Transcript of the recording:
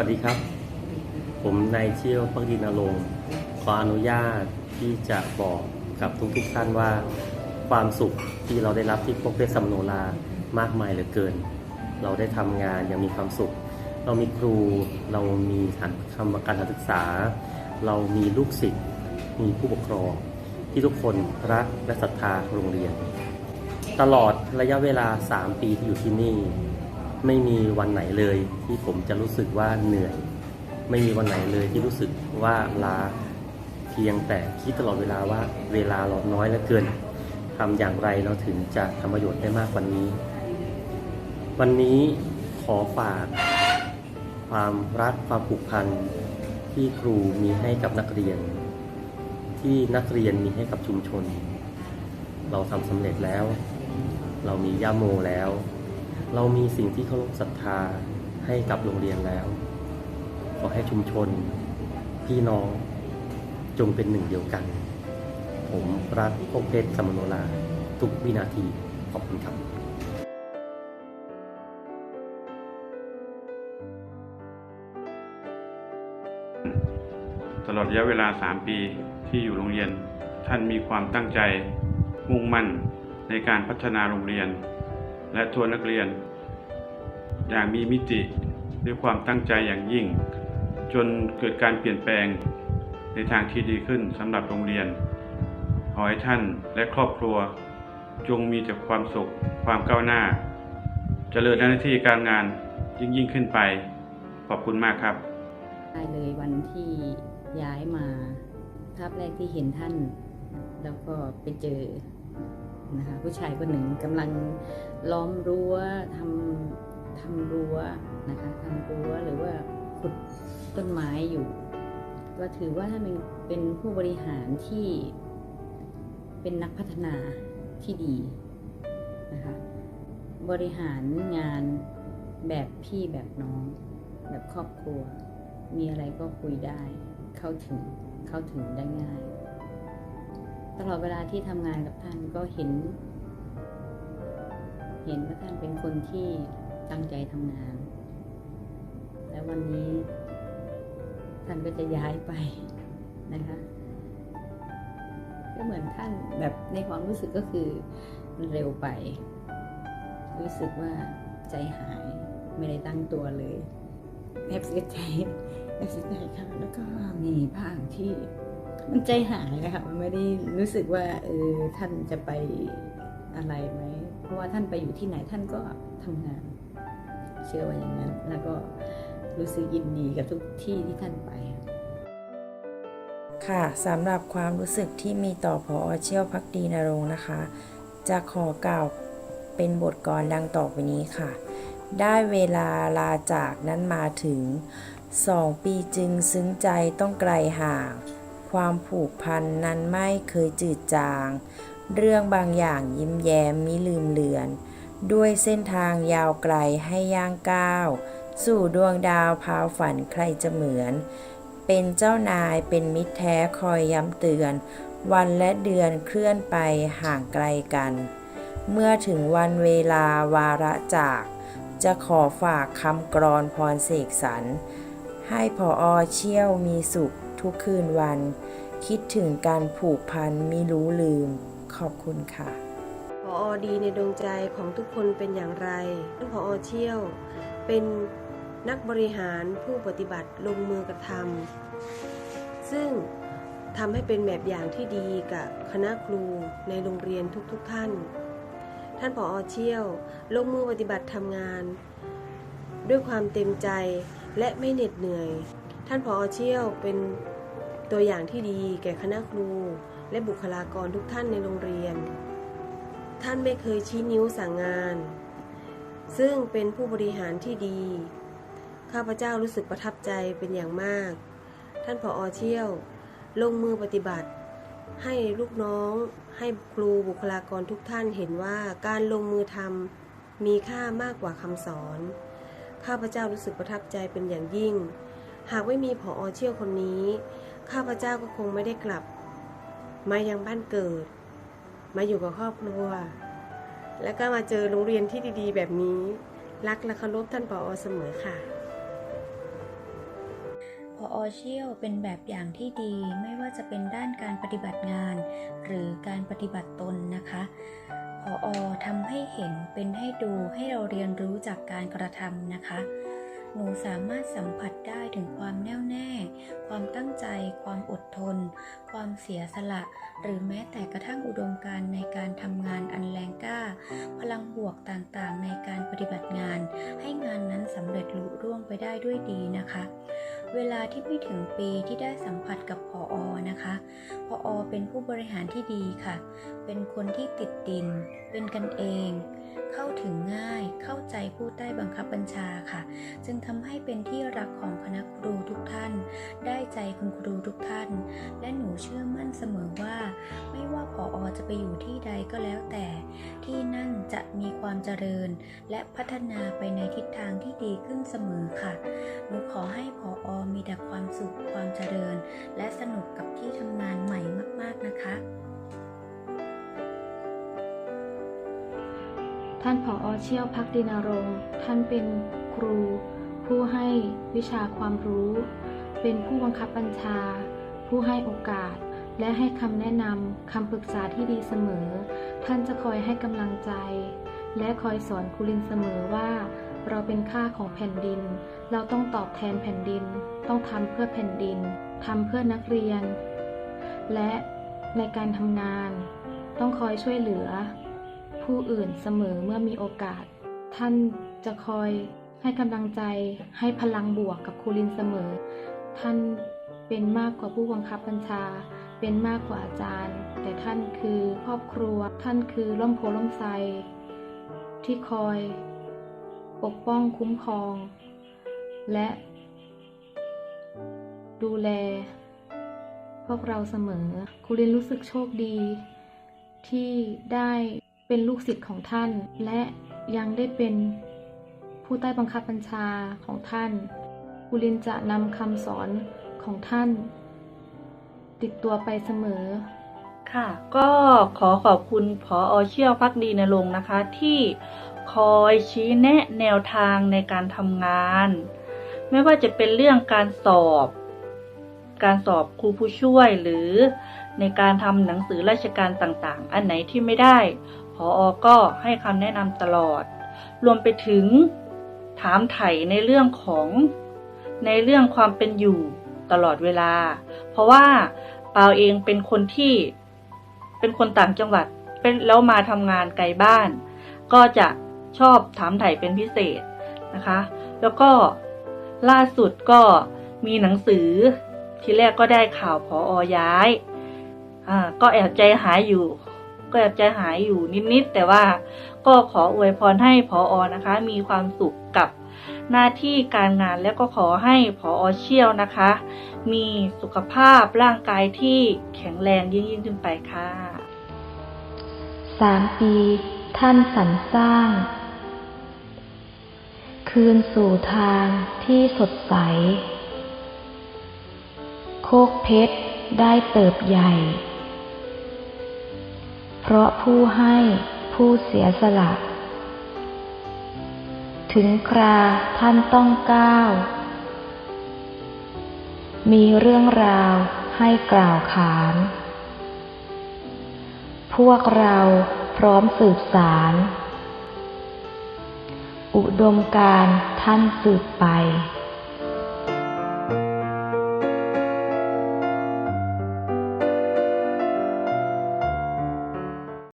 วัสดีครับ ผมนายเชี่ยวพักดินรงค์ขออนุญาตที่จะบอกกับทุกๆท่านว่า ความสุขที่เราได้รับที่พวกเพชรสำโนลามากมายเหลือเกิน เราได้ทำงานอย่างมีความสุข เรามีครูเรามีสถานคำการศึกษา เรามีลูกศิษย์มีผู้ปกครอง ที่ทุกคนรักและศรัทธาโรงเรียน ตลอดระยะเวลา 3 ปีที่อยู่ที่นี่ ไม่มีวันไหนเลยที่ผมจะรู้สึกว่าเหนื่อย ไม่มีวันไหนเลยที่รู้สึกว่าล้าเพียงแต่คิดตลอดเวลาว่าเวลาเราน้อยเหลือเกินทำอย่างไรเราถึงจะทำประโยชน์ได้มากกว่านี้ วันนี้ขอฝาก ความรักความผูกพันที่ครูมีให้กับนักเรียน ที่นักเรียนมีให้กับชุมชน เราทำสำเร็จแล้ว เรามีย่าโมแล้ว เรามีสิ่งที่เคารพศรัทธาให้กับโรงเรียนแล้ว ขอให้ชุมชน พี่น้องจงเป็นหนึ่งเดียวกัน ผมรักพวกเพชรสมโนราทุกวินาที ขอบคุณครับตลอดระยะเวลา 3 ปีที่อยู่โรงเรียน ท่านมีความตั้งใจ มุ่งมั่นในการพัฒนาโรงเรียน และทัวนักเรียน อย่างมีมิติด้วยความตั้งใจอย่างยิ่ง จนเกิดการเปลี่ยนแปลงในทางที่ดีขึ้นสำหรับโรงเรียน ขอให้ท่านและครอบครัว จงมีแต่ความสุข ความก้าวหน้าเจริญในหน้าที่การงานยิ่งยิ่งขึ้นไป ขอบคุณมากครับ ได้เลยวันที่ย้ายมาภาพแรกที่เห็นท่าน แล้วก็ไปเจอ นะคะผู้ชายคนหนึ่งกำลังล้อมรั้วทำทำรั้วนะคะทำรั้วหรือว่าขุดต้นไม้อยู่ ก็ถือว่าท่านเป็นเป็นผู้บริหารที่เป็นนักพัฒนาที่ดีนะคะบริหารงานแบบพี่แบบน้อง แบบครอบครัว มีอะไรก็คุยได้ เข้าถึงเข้าถึงได้ง่าย ตลอดเวลาที่ทำงานกับท่านก็เห็น เห็นว่าท่านเป็นคนที่ตั้งใจทำงาน และวันนี้ท่านก็จะย้ายไปนะคะก็เหมือนท่านแบบในความรู้สึกก็คือมันเร็วไป รู้สึกว่าใจหายไม่ได้ตั้งตัวเลยแอบเสียใจแอบเสียใจค่ะแล้วก็มีบ้างที่ มันใจหายนะคะมันไม่ได้รู้สึกว่าเออท่านจะไปอะไรไหมเพราะว่าท่านไปอยู่ที่ไหนท่านก็ทำงาน เชื่อว่าอย่างนั้น แล้วก็รู้สึกยินดีกับทุกที่ที่ท่านไปค่ะสำหรับความรู้สึกที่มีต่อพอเชี่ยวพักดีนรงนะคะ จะขอกล่าวเป็นบทกลดังต่อไปนี้ค่ะ ได้เวลาลาจากนั้นมาถึงสองปีจึงซึ้งใจต้องไกลห่าง ความผูกพันนั้นไม่เคยจืดจาง เรื่องบางอย่างยิ้มแย้มมิลืมเลือน ด้วยเส้นทางยาวไกลให้ย่างก้าว สู่ดวงดาวพาวฝันใครจะเหมือน เป็นเจ้านายเป็นมิตรแท้คอยย้ำเตือน วันและเดือนเคลื่อนไปห่างไกลกัน เมื่อถึงวันเวลาวาระจาก จะขอฝากคำกรอนพรเสกสรรให้พออเชี่ยวมีสุข ทุกคืนวัน คิดถึงการผูกพันมิรู้ลืม ขอบคุณค่ะพออดีในดวงใจของทุกคนเป็นอย่างไรท่านพออเชี่ยว เป็นนักบริหารผู้ปฏิบัติลงมือกระทำซึ่งทำให้เป็นแบบอย่างที่ดีกับคณะครูในโรงเรียนทุกๆทท่าน ท่านผออเชี่ยว ลงมือปฏิบัติทำงาน ด้วยความเต็มใจและไม่เหน็ดเหนื่อย ท่านผออเชี่ยวเป็น ตัวอย่างที่ดีแก่คณะครู และบุคลากรทุกท่านในโรงเรียน ท่านไม่เคยชี้นิ้วสั่งงาน ซึ่งเป็นผู้บริหารที่ดี ข้าพเจ้ารู้สึกประทับใจเป็นอย่างมาก ท่านผออเชี่ยว ลงมือปฏิบัติ ให้ลูกน้องให้ครูบุคลากรทุกท่านเห็นว่าการลงมือทำมีค่ามากกว่าคำสอน ข้าพเจ้ารู้สึกประทับใจเป็นอย่างยิ่ง หากไม่มีผออเชี่ยวคนนี้ ข้าพเจ้าก็คงไม่ได้กลับ มายังบ้านเกิด มาอยู่กับครอบครัว แล้วก็มาเจอโรงเรียนที่ดีๆ แบบนี้ รักและเคารพท่านผออเสมอค่ะพออเชี่ยวเป็นแบบอย่างที่ดีไม่ว่าจะเป็นด้านการปฏิบัติงาน หรือการปฏิบัติตนนะคะพออทำให้เห็นเป็นให้ดูให้เราเรียนรู้จากการกระทำนะคะ หนูสามารถสัมผัสได้ถึงความแน่วแน่ ความตั้งใจ ความอดทน ความเสียสละ หรือแม้แต่กระทั่งอุดมการณ์ในการทำงานอันแรงกล้า พลังบวกต่างๆ ในการปฏิบัติงาน ให้งานนั้นสำเร็จลุล่วงไปได้ด้วยดีนะคะ เวลาที่ไม่ถึงปีที่ได้สัมผัสกับพออนะคะพออเป็นผู้บริหารที่ดีค่ะ เป็นคนที่ติดดิน เป็นกันเอง เข้าถึงง่ายเข้าใจผู้ใต้บังคับบัญชาค่ะ จึงทำให้เป็นที่รักของคณะครูทุกท่าน ได้ใจคุณครูทุกท่าน และหนูเชื่อมั่นเสมอว่า ไม่ว่าพออจะไปอยู่ที่ใดก็แล้วแต่ ที่นั่นจะมีความเจริญ และพัฒนาไปในทิศทางที่ดีขึ้นเสมอค่ะหนูขอให้พออมีแต่ความสุขความเจริญ และสนุกกับที่ทำงานใหม่มาก ๆนะคะ ท่านผออเชี่ยวพักดินรงท่านเป็นครู ผู้ให้วิชาความรู้ เป็นผู้บังคับบัญชา ผู้ให้โอกาส และให้คำแนะนำคำปรึกษาที่ดีเสมอ ท่านจะคอยให้กำลังใจ และคอยสอนครูลินเสมอว่า เราเป็นค่าของแผ่นดิน เราต้องตอบแทนแผ่นดิน ต้องทำเพื่อแผ่นดินทำเพื่อนักเรียน และในการทำงาน ต้องคอยช่วยเหลือ ผู้อื่นเสมอเมื่อมีโอกาส ท่านจะคอยให้กำลังใจให้พลังบวกกับครูลินเสมอ ท่านเป็นมากกว่าผู้บังคับบัญชา เป็นมากกว่าอาจารย์ แต่ท่านคือครอบครัว ท่านคือร่มโพล่มไทรที่คอย ปกป้องคุ้มครอง และ ดูแล พวกเราเสมอครูลินรู้สึกโชคดี ที่ได้ เป็นลูกศิษย์ของท่าน และยังได้เป็นผู้ใต้บังคับบัญชาของท่านครูลินจะนำคำสอนของท่าน ติดตัวไปเสมอ ค่ะ ก็ขอขอบคุณผออเชี่ยวพักดีในลงนะคะ ที่คอยชี้แนะแนวทางในการทำงาน ไม่ว่าจะเป็นเรื่องการสอบ การสอบครูผู้ช่วยหรือในการทำหนังสือราชการต่างๆ อันไหนที่ไม่ได้ ผออก็ให้คำแนะนำตลอด รวมไปถึงถามไถ่ในเรื่องของในเรื่องความเป็นอยู่ตลอดเวลา เพราะว่าเปาเองเป็นคนที่เป็นคนต่างจังหวัดเป็นแล้วมาทำงานไกลบ้าน ก็จะชอบถามไถ่เป็นพิเศษนะคะ แล้วก็ล่าสุดก็มีหนังสือทีแรกก็ได้ข่าวพออย้าย อ่า ก็แอบใจหายอยู่ ก็แอบใจหายอยู่นิดๆแต่ว่าก็ขออวยพรให้พออนะคะ มีความสุขกับหน้าที่การงานแล้วก็ขอให้พออเชี่ยวนะคะ มีสุขภาพร่างกายที่แข็งแรงยิ่งยิ่งขึ้นไปค่ะสามปี ท่านสรรสร้าง คืนสู่ทางที่สดใส โคกเพชรได้เติบใหญ่ เพราะผู้ให้ผู้เสียสละ ถึงคราท่านต้องก้าว มีเรื่องราวให้กล่าวขาน พวกเราพร้อมสืบสาร อุดมการท่านสืบไป